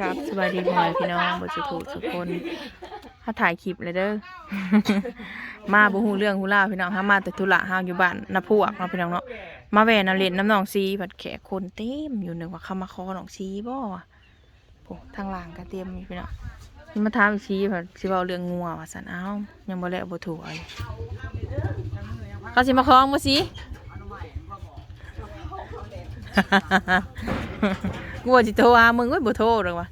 ครับสบายดีพ่อแม่พี่น้องบ่สุขทุคนถ้าถ่ายคลิปเลยเด้อ มาบ่ฮู้เรื่องฮู้ราวพี่น้องเฮามาแต่ธุระเฮาอยู่บ้านนาพวกเนาะพี่น้องเนาะ มาแว่นาเล่นน้ำหนองซีผัดแขกคนเต็มอยู่นึกว่าเขามาขอหนองซีบ่วะโอ้ทางหลังก็เต็มอยู่พี่น้องนี่มาถามอีกทีผัดสิเว้าเรื่องงัวว่าซั่นเอ้ายังบ่แล้วบ่ถูกเอาอยู่เขาสิมาคล้องบ่สิ งัวสิโทรหามึงก็บ่โทรหรอกวะ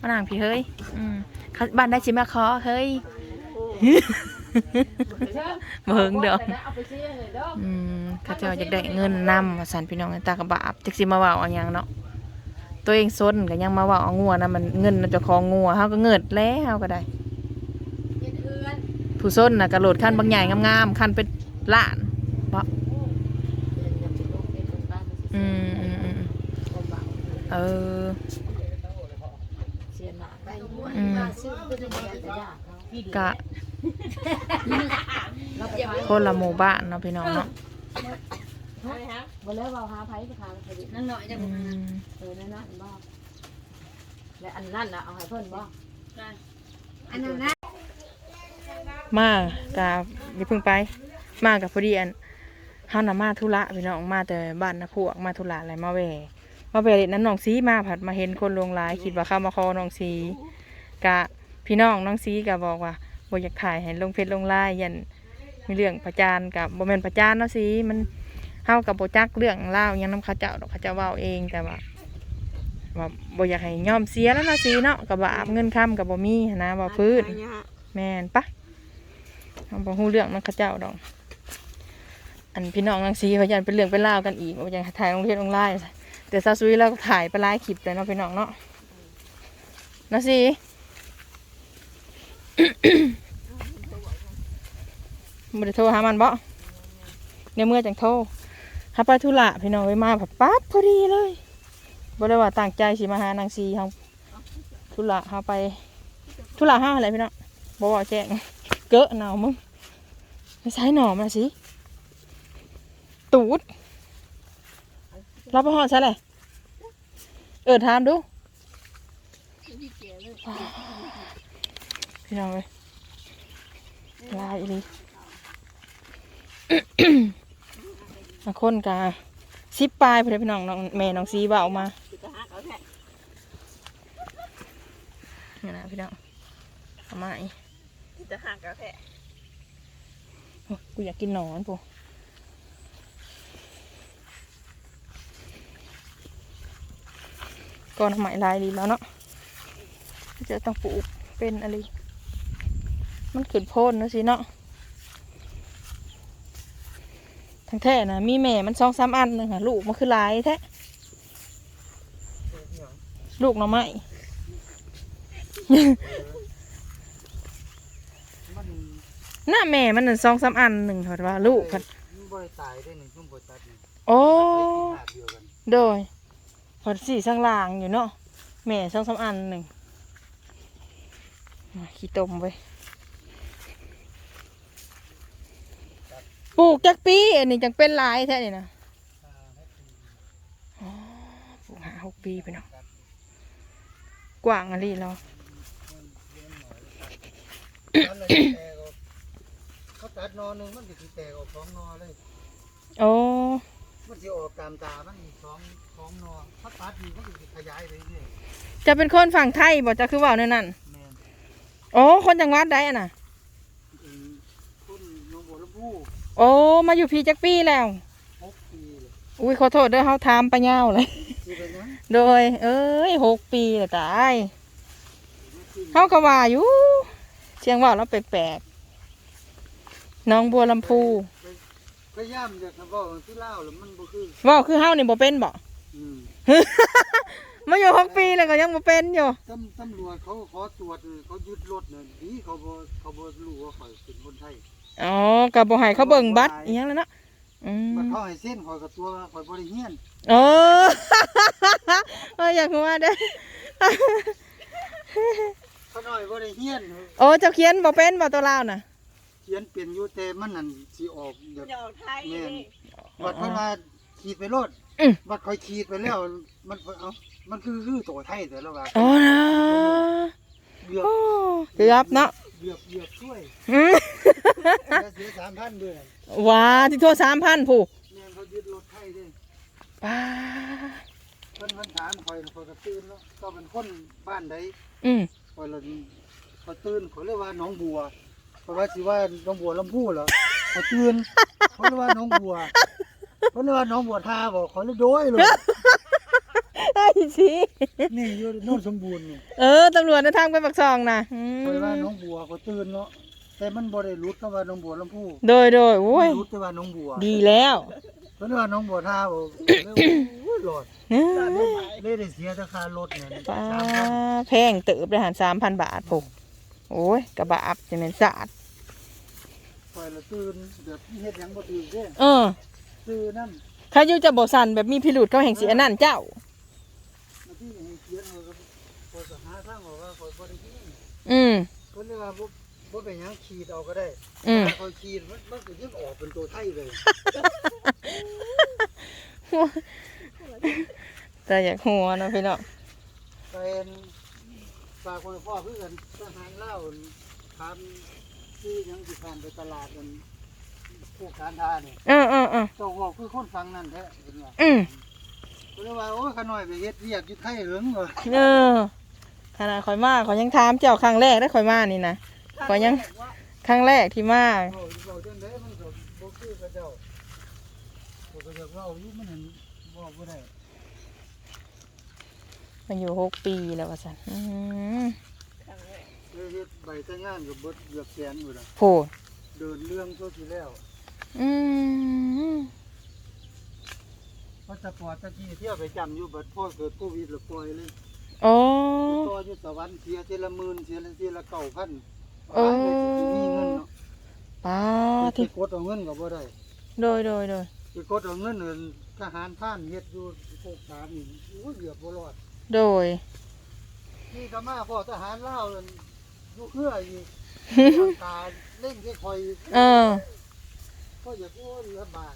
มานั่งพี่เฮ้ยอืมเขาบ้านได้สิมาขอเฮ้ยเบิ่งเด้อเอาไปซื้อเลยเด้ออืมเขาเจ้าอยากได้เงินนำว่าซั่นพี่น้องตากระบาบจักสิมาเว้าเอาหยังเนาะตัวเองซนก็ยังมาเว้าเอางัวนะมันเงินน่ะเจ้าของงัวเฮาก็เงิดแล้วเฮาก็ได้เย็นเอือนผู้ซนน่ะก็โหลดคันบางใหญ่งามๆคันเป็นล้านบ่อืมอืมอืม เออเสียหนาไปอืมซื้อไปจะแย่แต่ยากะคนละหมู่บ้านเนาะพี่น้องเนาะบ่แล้วเบาหาไผก็ทางไปดินั่นหน่อยจะอืมเออนั่นน่ะบ่และอันนั้นน่ะเอาให้เพิ่นบ่อันนั้นนะมากับอย่าเพิ่งไป มากับพอดีอันเฮาน่ะมาธุระพี่น้องมาแต่บ้านนะพวกมาธุระอะไรมาแหว มาแหวเล่นนั้นน้องสีมาผัดมาเห็นคนลงลายคิดว่าเข้ามาคอน้องสีกะพี่น้องน้องสีก็บอกว่าบ่อยากถ่ายให้ลงเพจลงไลน์ยันมีเรื่องประจานกับบ่แม่นประจานเนาะสีมันเฮากับบ่จักเรื่องเล่ายังนํเขาเจ้าดอกเขาเจ้าเว้าเองแต่ว่าว่าบ่อยากให้ยอมเสียแล้วนะสีเนาะกับบาปเงินค้ำกับบ่มีนะบ่พื้นแม่นปะเอาบ่ฮู้เรื่องนักเขาเจ้าดอกอันพี่น้องนางสีเขายันเป็นเรื่องเป็นรากันอีกว่าอย่างถ่ายลงเทศลงไลน์ แต่ซาซุยแล้วก็ถ่ายไปไลฟ์คลิปเลยเนาะพี่น้องเนาะนะสีบ่ได้โทรหามันบ่เดี๋ยวเมื่อจังโทรหาไปธุระพี่น้องไว้มาแบบปั๊บพอดีเลยบ่ได้ว่าตั้งใจสิมาหานางซีเฮาธุระเฮาไปธุระเฮาอะไรพี่น้องบ่ว่าแจ้งเกอะหนาวมึงไม่ใช่หนอมาสิตูด รับประหอนใช่เลยเออถามดูพี่น้องเลยลายอีหลีบางคนกาสิบปลายเพื่อนพี่น้องน้องแม่น้องซีเบามานี่นะพี่น้องทำไมจะหักกาแฟโอ้ยกูอยากกินหนอนปู ก่อนทำไมลายดีแล้วเนาะจะต้องปลูกเป็นอะไรมันขึ้นโพนนะสิเนาะทั้งแท้นะมีแม่มันสองสามอันหนึ่งค่ะลูกมันคือหลายแท้ลูกหน่อไม้มันหน้าแม่มันน่ะสองสามอันหนึ่งค่ะว่าลูกค่ะมันบ่ได้ตายได้หนึ่งช่วงบ่ตัดนี่โอ้ไปที่หาเดีย วกันโดยพอสี่สร้างลางอยู่เนาะแม่สองสามอันหนึ่งมาขี้ตมไปปลูกจักปีอันนี้จังเป็นหลายแท้นี่นะอ๋อปลูกหาหกปีไปเนาะกว้างอะไรเราตอนนั้นแตกออกเขาตัดนอหนึงมันก็สิแตกออกสองนอเลยโอ้ มันสิออกตามตา มันอีกสองสองนอเขาตัดนี่มันก็สิขยายไปเรื่อยจะเป็นคนฝั่งไทยบอกจะคือเว่าในนั่นแม่นโอ้คนจังหวัดใดอะน่ะอืมคุณหนองบัวลำพูโอ้มาอยู่พี่จักปีแล้ว หกปีเลยอุ้ยขอโทษเด้อเฮาถามไปะเงาวเลยสิเป็นหยังโดย เอ้ยหกปีแล้วตายเขาก็ว่าอยู่เชียงว่าเราแปลกๆน้องบัวลำพู พยายามจะทำว่าที่เล่าวแล้วมันบ่คือเว่าคือเฮานี่บ่เป็นบ่ อืมมาอยู่หกปีแล้วก็ยังบ่เป็นอยู่ตำตำรวจเขาขอตรวจเลยเขายึดรถเนี่ยดีเขาบ่เขาบ่รู้ว่าข่อยเป็นคนไทยอ๋อก็บ่ให้เขาเบิ่งบัตรอีหยังแล้วเนาะอืมบัดเขาให้เส้นข่อยกับตัวข่อยบ่ได้เฮียนโอ้ เอ้ยอยากหัวเด้อเขาน้อยบ่ได้เฮียนโอ้เจ้าเขียนบ่เป็นบ่ตัวลาวน่ะเขียนเป็นอยู่แต่มันนั่นสิออกแบบ ดอกไทยแม่นบัดเพิ่นมาขีดไปโลดอืมบัดคอยขีดไปแล้ว มันเอ้ามันคือคือตัวไทยแต่ละว่าอ๋อนะเกือบโอ้เกือบเนาะเกือบเกือบช่วยอืมแล้วเสียสามพันด้วยว้าที่โทษสามพันผู้แม่นเขายึดรถไทยด้วยป้าเพิ่นเพิ่นถามคอยคอยก็ตื่นแล้วก็เป็นคนบ้านใดอืมคอยละคอยตื่นเขาเรียกว่าน้องบัว เพราะว่าสิว่าน้องบัวลำพูเหรอคอยตื่นเขาเรียกว่าน้องบัวเขาเรียกว่าน้องบัวท่าบอกเขาเลยโดยเลยไอ้สินี่อยู่โน่นสมบูรณ์นี่เออตำรวจในทางไปปักซองนะอืมคอยว่าน้องบัวเขาตื่นเนาะแต่มันบ่ได้รู้คำว่าน้องบัวลำพูโดยโดยโอ้ยรู้แต่ว่าน้องบัวดีแล้วเพราะว่าน้องบัวท่าบอกโอ้ยหลอดเอ้ยเลยได้เสียราคารถเนี่ยป้าสามพัน แพงเติบเลยหันสามพันบาทผูกโอ้ยกระบะอับจะเป็นสะอาด คอยละตื่นเดี๋ยวเฮ็ดหยังบ่ตื่นเด้เออตื่นนั่นเขาอยู่จะบอกสันแบบมีพิรุษเขาแห่งเสียนั่นเจ้า มาที่ให้เขียนว่าคอยก็หาทางออกว่าคอยบ่ได้ยินอืม เพิ่นเลยว่าบ่บ่เป็นหยังขีดเอาก็ได้อืมถ้าคอยขีดมันมันก็ยังออกเป็นตัวไทยเลยแต่อยากหัวเนาะพี่เนาะเป็นฝากคนพ่อเพื่อนทหารเล่าวถาม ชื่อหยังสิผ่านไปตลาดกันพวกการทานี่เออเออเออเจ้าบอกคือคนฟังนั่นแท้เห็นว่าอืมเพิ่นเลยว่าโอ้ยขาน้อยไปเฮ็ดเวียกอยู่ไทยเหิงเหรอเออขนาดข่อยมาข่อยยังถามเจ้าครั้งแรกได้ข่อยมานี่นะข่อยยัง ครั้งแรกที่มาเว้าเว้าจังได๋มันก็บ่คือกับเจ้าผมก็อยากเว้าอยู่มันเห็นเว้าบ่ได้มันอยู่หกปีแล้วว่าสันอืมเลย เฮ็ดใบแต่งงานก็เบิดเกือบแสนอยู่ล่ะโผเดินเรื่องตัวที่แล้วอืมพาสปอร์ตตะกี้เที่ยวไปจำอยู่บัดพ่อเกิดโควิดแล้วปล่อยเลยโอ้ ต่ออยู่สวรรค์เสียทีละหมื่นเสียละทีละเก้าพันโอ้หายไปสิมีเงินเนาะป้าไปที่กดเอาเงินก็บ่ได้โดยโดยโดยไปกดเอาเงินเอิ้นทหารท่านเฮ็ดอยู่โคกสามนี่โอ้ยเกือบบ่รอด โดย นี่ก็มาพ่อทหารลาวนั่น อยู่เครืออีกทางตาเล่งค่อยเออๆก็อยากโอ้ยลำบาก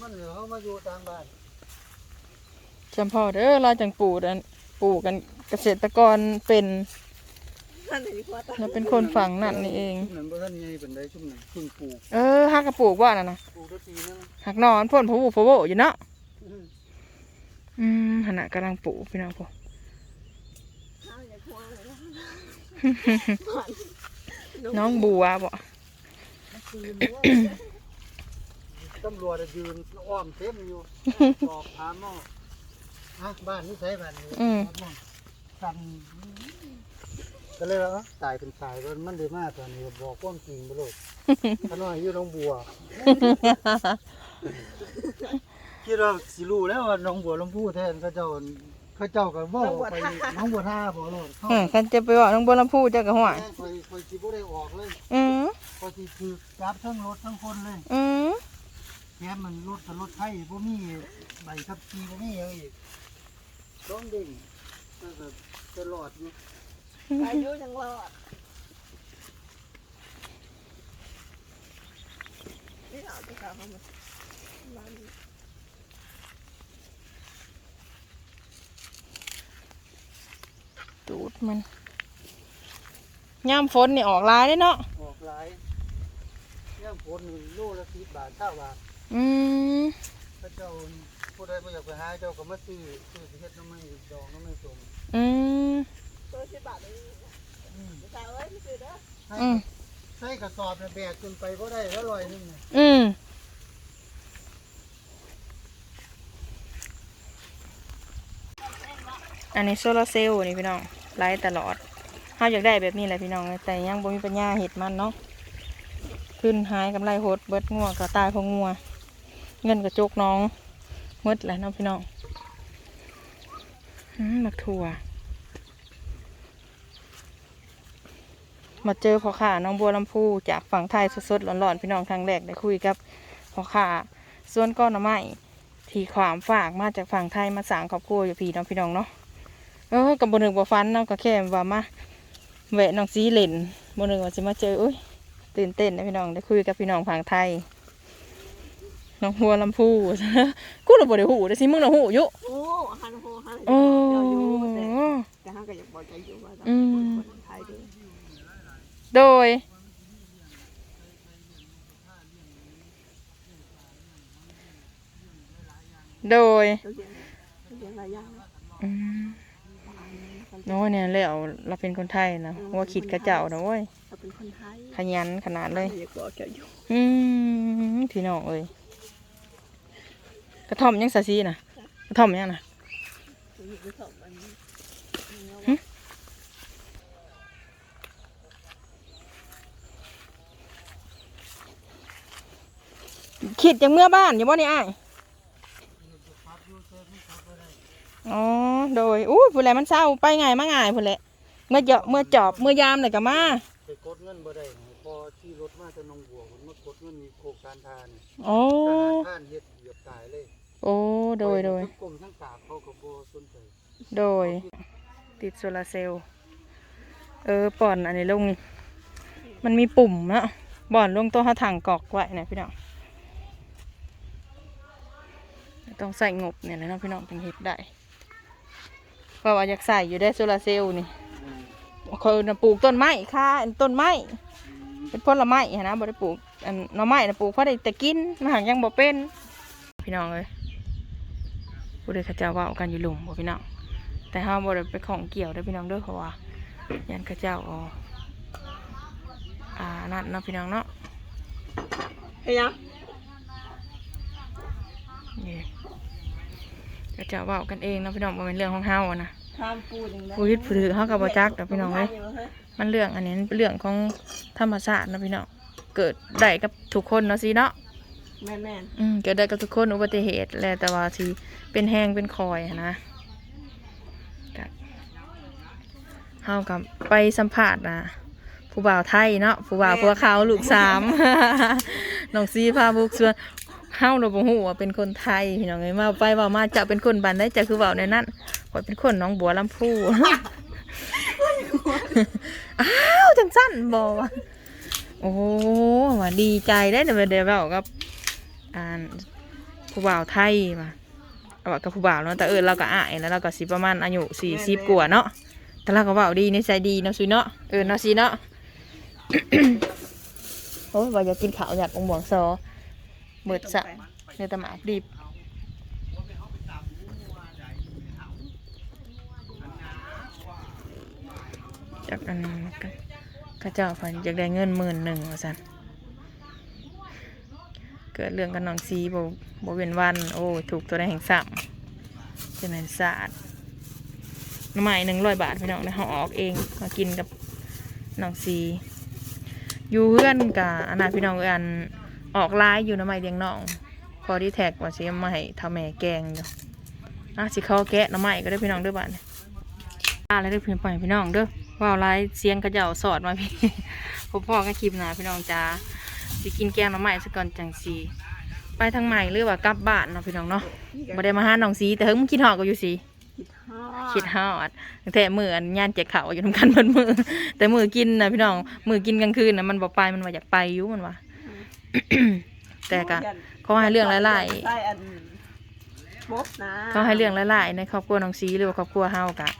มันเหลือเฮามาอยู่ทางบ้านจำพ่อเด้อเราจังปลูกกันปลูกกันเกษตรกรเป็นเราเป็นคนฝั่งนั่นนี่เอง ชุมนั้นบ่ทันใหญ่ปานใดชุมนั้นเพิ่งปลูกเออฮักกระปลูกว่าน่ะนะปลูกได้ปีนึงหักนอนพ่นผู้ผู้โบอยู่เนาะอืมขณะกำลังปลูกพี่น้องพ่อ น้องบัวบ่ตำรวจยืนอ้อมเต็มอยู่สอบถามเนาะฮะบ้านนี้ใช้บ้านนี้อืมสั่นก็เลยว่าเอ้าตายเป็นตายมันมันได้มากตอนนี้บอกความจริงไปเลยขน้อยอยู่หน้องบัวคิดว่าสิรู้แล้วว่าหน้องบัวลำพูแทนเขาเจ้า เขาเจ้าก็บอกไปหน้องบัวท่าบอกเลยเขาอืมคันจะไปบอกน้องบัวลำพูเจ้าก็ห่วยแม่คอยคอยสิบ่ได้ออกเลยอืมคอยสิคือจับทั้งรถทั้งคนเลยอืมแค่มันรถกับรถไทยบ่มีใบขับขี่บ่มีหยังอีกต้องเด้งก็แบบจะรอดอยู่อายุยังรอดนี่เอาไปกลับมาบ้าน ตูดมันย่ามฝนนี่ออกลายได้เนาะออกหลายย่างผลนี่โลละสิบบาทเก้าบาทอืมถ้าเจ้าผู้ใดบ่อยากไปหาเจ้าก็มาซื้อซื้อสิเฮ็ดน้ำไม้ดองน้ำไม้สมอืมตัวสิบบาทเลยอืมสาวเอ้ยไม่ซื้อเด้อใส่อืมใส่กระสอบน่ะแบกจนไปบ่ได้แล้วลอยหนึงน่ะอืม อันนี้โซลาเซลล์นี่พี่น้องไล่ตลอดเฮาอยากได้แบบนี้แหละพี่น้องแต่ยังบ่มีปัญญาเห็ดมันเนาะขึ้นหายกำไรโหดเบิดงัวก็ตายพราะงัว เงินกระจกน้องหมดแหละเนาะพี่น้องอืมมักถั่วมาเจอพ่อข่าน้องบัวลำพูจากฝั่งไทยสดๆร้อนๆพี่น้องครั้งแรกได้คุยกับพ่อข่าส่วนก้อนน่อไม้ที่ความฝากมาจากฝั่งไทยมาสร้างครอบครัวอยู่พี่น้องพี่น้องเนาะ เออกับบนึกบ่ฟันเนาะก็แค่ว่ามาแวะน้องซีเล่นบนึกว่าจะมาเจออุ้ยตื่นเต้นนะพี่น้องได้คุยกับพี่น้องฝั่งไทยน้องหัวลำพูกูน่ะบ่ได้ฮู้แต่สิมึงน่ะฮู้อยู่โอ้หันโหหันโอ้เจ้าอยู่แต่แต่เฮาก็อยากบอกใจอยู่ว่าต้องอืมคนไทยเด้อโดยโดย เราเรียนเราเรียนหลายอย่างนะอืมน้อยเนี่ยแล้วเราเป็นคนไทยนะว่าคิดกระเจ้านะเว้ยเราเป็นคนไทยขยันขนาดเลยเราอยากบอกเจ้าอยู่อืมพี่น้องเอ้ยกระท่อมยังสาซีนะกระท่อมยังนะเราอยู่ไปสองวันนี้คิดยังเมื่อบ้านอยู่บ่นี่อ้าย อ๋อโดยอู้ผู้แลมันเศร้าไปไงมาไงผู้แลเมื่อเจาะเมื่อจอบเมื่อยามเลยก็มาไปกดเงินบ่ได้พอที่รถมาจะนองบัวผมมากดเงินมีโครงการทานโอ้ทหารท่านเฮ็ดเหยียบตายเลย โอ้โดยโดยทั้งกรมทั้งกราบเขาก็บ่สนใจโดย ติดโซลาร์เซลล์เออป่อนอันนี้ลง มันมีปุ่มเนาะบ่อนลงตัวหาถังกอกไว้นะพี่น้องต้องใส่งบเนี่ยแหละเนาะพี่น้องถึงเฮ็ดได้ เพราะว่าอยากใส่อยู่ได้โซลาร์เซลล์นี่เขาน่ะปลูกต้นไม้ค่ะอันต้นไม้เป็นผลไม้หั้นนะบ่ได้ปลูกอันหน่อไม้นะปลูกเพราะได้แต่กินมันหังยังบ่เป็น พี่น้องเอ้ยผู้ใดเขาเจ้าเว่ากันอยู่หลุมบ่พี่น้องแต่ห้ามบ่ได้ไปของเกี่ยวเด้อพี่น้องเด้อเพราะว่ายันเขาเจ้าเอาอ่านั่นเนาะพี่น้องเนาะเฮ้ยยัง นี่เขาเจ้าเว้ากันเองเนาะพี่น้องบ่เป็นเรื่องของเฮาอะนะทำปูหนึ่งผู้ยึดผู้ถือเฮาก็บ่จักดอกพี่น้องเอ้ยมันเรื่องอันนี้มันเป็นเรื่องของธรรมชาติเนาะพี่น้องเกิดได้กับทุกคนเนาะสิเนาะ แม่นแม่นอืมเกิดได้กับทุกคนอุบัติเหตุแหละแต่ว่าสิเป็นแห้งเป็นคอยหั้นนะก็เฮากับไปสัมภาษณ์นะผู้บ่าวไทยเนาะผู้บ่าวผัวขาวลูกสาม น้องซีพาบุกชวน เฮาเราบ่ฮู้ว่าเป็นคนไทยพี่น้องเอ้ยมาไปว่ามาจะเป็นคนบ้านได้จะคือเว้าในนั้นข่อยเป็นคนหน้องบัวลำพูอ้าวจังสั้นบ่วะโอ้ว่าดีใจได้เดี๋ยวเดี๋ยวเว้ากับอ่านผู้บ่าวไทยมาเอาว่ากับผู้บ่าวเนาะแต่เออเราก็อายแล้วเราก็สิประมาณอายุสี่สิบกว่าเนาะแต่เราก็เว่าดีนิสัยดีเนาะสิเนาะเออเนาะสิเนาะโอ้ยว่าอยากกินข้าวอยากองหวงซอ เบิดสะเนื้อตะหมากดิบจากอันก็ข้าเจ้าฝันอยากได้เงินหมื่นหนึ่งว่าสันเกิดเรื่องกับน้องซีบ่บ่เว้นวัน โอ้ ถูกตัวได้แห่งซ้ำจะเป็นศาสตร์น้ำใหม่หนึ่งร้อยบาทพี่น้องนะเขาออกเองมากินกับน้องซี อยู่เพื่อนกับอนนั้นพี่น้องอัน ออกไลน์อยู่น้ำใหม่เลี้ยงน้อง พอที่แท็กว่าสิเอามาให้ทำแม่แกงอยู่อะสิเขาแกะน้ำใหม่ก็ได้พี่น้องเด้วยบ้านอะแล้วได้เพื่อนไปพี่น้องเด้อว่าวไลน์เสียงกระเจ้าสอดมาพี่ผมพ่อก็คลิปหนาพี่น้องจ้าสิกินแกงหน้ำใหม่ซะก่อนจังสีไปทางใหม่หรือว่ากลับบ้านเนาะพี่น้องเนาะบ่ได้มาหาน้องสีแต่เฮิงมึงคิดฮอดก็อยู่สิคิดฮอดคิดฮอดตั้งแต่มื้ออันย่านแจกข้าวอยู่นํกันเพิ่นมื้อแต่มื้อกินน่ะพี่น้องมื้อกินกลางคืนน่ะมันบ่ไปมันว่าอยากไปอยู่มันว่า แต่ก็ขอให้เรื่องหลายใช่อันมบนะๆขอให้เรื่องหลายๆในครอบครัวน้องสีหรือว่าครอบครัวเฮากะ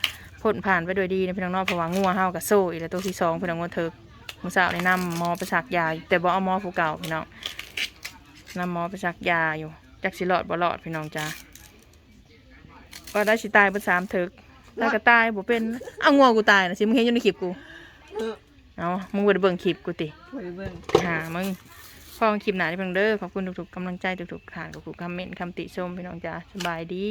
พ้นผ่านไปด้วยดีนะพี่น้องเนาะเพราะว่างัวเฮากะโซ่อีกแล้วตัวที่สองพี่น้องงัวเถิกมื้อเช้านี่นำหมอไปสักยาแต่บ่เอาหมอผู้เก่าพี่น้องนำหมอไปซักยาอยู่จักสิรอดบ่รอดพี่น้องจ้าว่าได้สิตายเบ่สามเถิกแล้วก็ตายบ่เป็นเอางัวกูตายนะสิมึงเห็นอยู่ในคลิปกูเออเอามึงบ่ได้เบิ่งคลิปกูติ ไปเบิ่งหามึง พอคลิปหนาที่เพิ่งเด้อขอบคุณทุกๆกำลังใจทุกๆฐานทุกๆคอมเมนต์คำติชมพี่น้องจ้าสบายดี